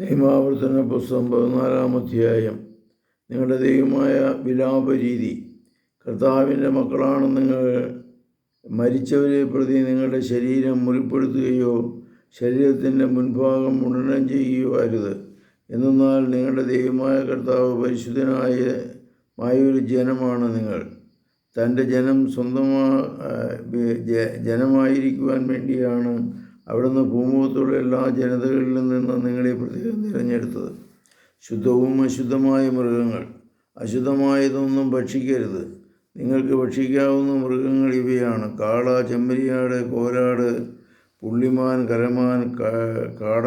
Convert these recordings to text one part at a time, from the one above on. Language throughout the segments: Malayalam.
നിയമാവർത്തന പുസ്തകം പതിനാലാം അധ്യായം. നിങ്ങളുടെ ദൈവമായ വിലാപരീതി. കർത്താവിന്റെ മക്കളാണ് നിങ്ങൾ. മരിച്ചവരെ പ്രതി നിങ്ങളുടെ ശരീരം മുറിപ്പെടുത്തുകയോ ശരീരത്തിന്റെ മുൻഭാഗം മുണ്ടനം ചെയ്യുകയോ അരുത്. എന്നാൽ നിങ്ങളുടെ ദൈവമായ കർത്താവ് പരിശുദ്ധനായ മായൊരു ജനമാണ് നിങ്ങൾ. തന്റെ ജനം സ്വന്തമാ ജനമായിരിക്കുവാൻ വേണ്ടിയാണ് അവിടുന്ന് ഭൂമുഖത്തുള്ള എല്ലാ ജനതകളിൽ നിന്ന് നിങ്ങളെ പ്രത്യേകം തിരഞ്ഞെടുത്തത്. ശുദ്ധവും അശുദ്ധമായ മൃഗങ്ങൾ. അശുദ്ധമായതൊന്നും ഭക്ഷിക്കരുത്. നിങ്ങൾക്ക് ഭക്ഷിക്കാവുന്ന മൃഗങ്ങൾ ഇവയാണ്. കാള ചെമ്മരിയാട് കോരാട് പുള്ളിമാൻ കരമാൻ കാട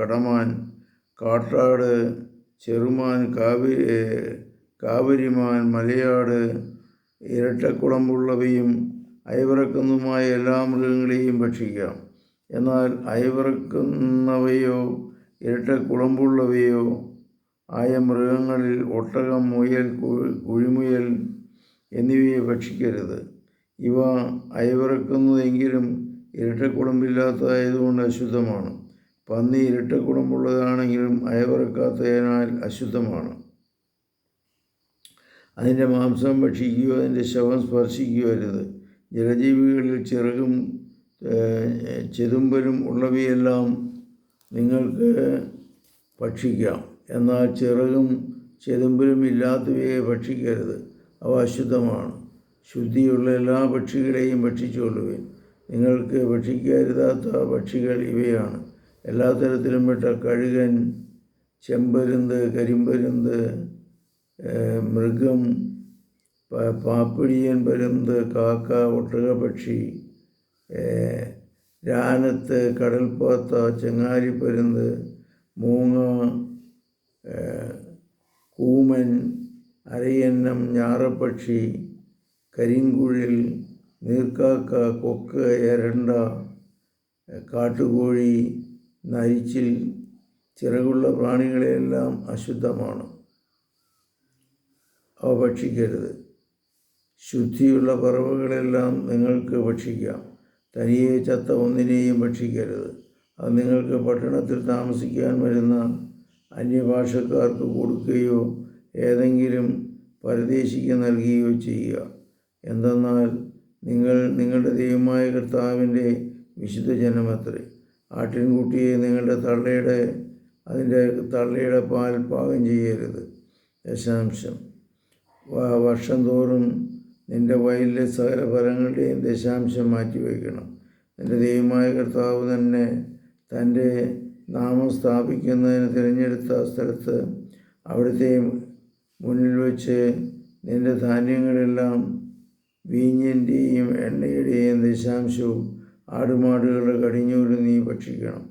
കടമാൻ കാട്ടാട് ചെറുമാൻ കാവി കാവരിമാൻ മലയാട് ഇരട്ടക്കുളമ്പുള്ളവയും അയവിറക്കുന്നതുമായ എല്ലാ മൃഗങ്ങളെയും ഭക്ഷിക്കാം. എന്നാൽ അയവിറക്കുന്നവയോ ഇരട്ട കുളമ്പുള്ളവയോ ആയ മൃഗങ്ങളിൽ ഒട്ടകം മുയൽ കുഴിമുയൽ എന്നിവയെ ഭക്ഷിക്കരുത്. ഇവ അയവിറക്കുന്നതെങ്കിലും ഇരട്ടക്കുളമ്പില്ലാത്തതായതുകൊണ്ട് അശുദ്ധമാണ്. പന്നി ഇരട്ടക്കുളമ്പുള്ളതാണെങ്കിലും അയവിറക്കാത്തതിനാൽ അശുദ്ധമാണ്. അതിന്റെ മാംസം ഭക്ഷിക്കുകയോ അതിന്റെ ശവം സ്പർശിക്കുകയോ അരുത്. ജലജീവികളിൽ ചിറകും ചെതുമ്പലും ഉള്ളവയെല്ലാം നിങ്ങൾക്ക് ഭക്ഷിക്കാം. എന്നാൽ ചിറകും ചെതുമ്പലും ഇല്ലാത്തവയെ ഭക്ഷിക്കരുത്. അവ അശുദ്ധമാണ്. ശുദ്ധിയുള്ള എല്ലാ പക്ഷികളെയും ഭക്ഷിച്ചുകൊള്ളുവിൻ. നിങ്ങൾക്ക് ഭക്ഷിക്കരുതാത്ത പക്ഷികൾ ഇവയാണ്. എല്ലാ തരത്തിലും പെട്ട കഴുകൻ ചെമ്പരുന്ത് കരിമ്പരുന്ത് മൃഗം പാപ്പിടിയൻ പരുന്ത് കാക്ക ഒട്ടകപക്ഷി രാനത്ത് കടൽപ്പോത്ത ചെങ്ങാലിപ്പരുന്ത് മൂങ്ങ കൂമൻ അരയന്നം ഞാറപ്പക്ഷി കരിങ്കുഴിൽ നീർക്കാക്ക കൊക്ക് എരണ്ട കാട്ടുകോഴി നരിച്ചിൽ ചിറകുള്ള പ്രാണികളെല്ലാം അശുദ്ധമാണ്. അവ ഭക്ഷിക്കരുത്. ശുദ്ധിയുള്ള പറവുകളെല്ലാം നിങ്ങൾക്ക് ഭക്ഷിക്കാം. തനിയെ ചത്ത ഒന്നിനെയും ഭക്ഷിക്കരുത്. അത് നിങ്ങൾക്ക് പട്ടണത്തിൽ താമസിക്കാൻ വരുന്ന അന്യഭാഷക്കാർക്ക് കൊടുക്കുകയോ ഏതെങ്കിലും പരദേശിക്ക് നൽകുകയോ ചെയ്യുക. എന്തെന്നാൽ നിങ്ങൾ നിങ്ങളുടെ ദൈവമായ കർത്താവിന്റെ വിശുദ്ധ ജനമത്രേ ആട്ടിൻകുട്ടിയെ നിങ്ങളുടെ തള്ളയുടെ അതിന്റെ തള്ളയുടെ പാൽ പാകം ചെയ്യരുത്. ദശാംശം. വർഷം തോറും നിന്റെ വയലിലെ സകല ഫലങ്ങളുടെയും ദശാംശം മാറ്റിവെക്കണം നിന്റെ ദൈവമായ കർത്താവ് തന്നെ തന്റെ നാമം സ്ഥാപിക്കുന്നതിന് തിരഞ്ഞെടുത്ത സ്ഥലത്ത് അവിടുത്തെ മുന്നിൽ വെച്ച് നിന്റെ ധാന്യങ്ങളെല്ലാം വീഞ്ഞിന്റെയും എണ്ണയുടെയും ദശാംശവും ആടുമാടുകളുടെ കടിഞ്ഞൂലും നീ ഭക്ഷിക്കണം.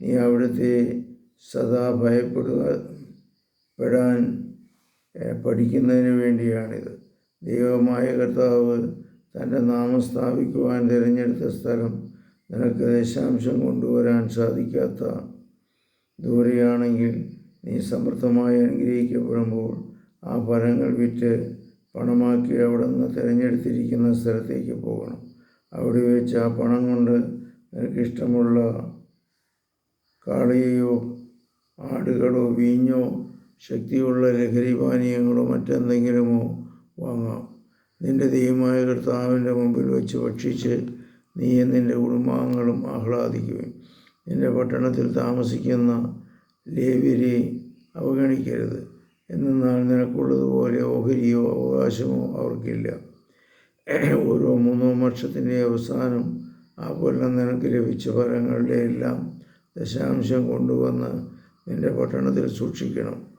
നീ അവിടുത്തെ സദാ ഭയപ്പെടുക പെടാൻ പഠിക്കുന്നതിന് വേണ്ടിയാണിത്. ദൈവമായ കർത്താവ് തന്റെ നാമം സ്ഥാപിക്കുവാൻ തിരഞ്ഞെടുത്ത സ്ഥലം നിനക്ക് ദശാംശം കൊണ്ടുവരാൻ സാധിക്കാത്ത ദൂരെയാണെങ്കിൽ നീ സമൃദ്ധമായി അനുഗ്രഹിക്കപ്പെടുമ്പോൾ ആ ഫലങ്ങൾ വിറ്റ് പണമാക്കി അവിടെ നിന്ന് തിരഞ്ഞെടുത്തിരിക്കുന്ന സ്ഥലത്തേക്ക് പോകണം. അവിടെ വെച്ച് ആ പണം കൊണ്ട് നിനക്കിഷ്ടമുള്ള കാളിയോ ആടുകളോ വീഞ്ഞോ ശക്തിയുള്ള ലഹരി പാനീയങ്ങളോ മറ്റെന്തെങ്കിലുമോ വാങ്ങാം. നിന്റെ ദൈവമായ കർത്താവിന്റെ മുമ്പിൽ വെച്ച് ഭക്ഷിച്ച് നീയും നിന്റെ കുടുംബാംഗങ്ങളും ആഹ്ലാദിക്കുകയും നിന്റെ പട്ടണത്തിൽ താമസിക്കുന്ന ലേവ്യരെ അവഗണിക്കരുത്. എന്നാൽ നിനക്കുള്ളതുപോലെ ഓഹരിയോ അവകാശമോ അവർക്കില്ല. ഓരോ മൂന്നോ വർഷത്തിന്റെ അവസാനം ആ കൊല്ലം നിനക്ക് ലഭിച്ച ഫലങ്ങളുടെ എല്ലാം ദശാംശം കൊണ്ടുവന്ന് നിന്റെ പട്ടണത്തിൽ സൂക്ഷിക്കണം.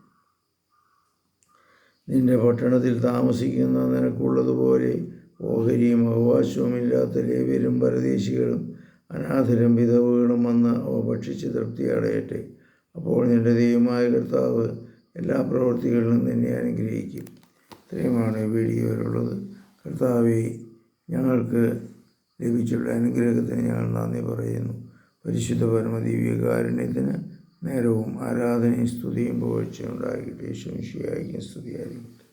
നിന്റെ പട്ടണത്തിൽ താമസിക്കുന്ന നിനക്കുള്ളതുപോലെ ഓഹരിയും അവകാശവുമില്ലാത്ത ലേവ്യരും പരദേശികളും അനാഥരും വിധവുകളും വന്ന് അവ ഭക്ഷിച്ച് തൃപ്തി അടയട്ടെ. അപ്പോൾ നിന്റെ ദൈവമായ കർത്താവ് എല്ലാ പ്രവൃത്തികളിലും നിന്നെ അനുഗ്രഹിക്കും. ഇത്രയുമാണ് വീഡിയോയിലുള്ളത്. കർത്താവെ ഞങ്ങൾക്ക് ലഭിച്ചുള്ള അനുഗ്രഹത്തിന് ഞങ്ങൾ നന്ദി പറയുന്നു. പരിശുദ്ധ പരമദിവ്യകാരുണ്യത്തിന് നേരവും ആരാധനയും സ്തുതിയും പുകഴ്ചയും ഉണ്ടാകട്ടെ യേശു സ്തുതിയായിരിക്കും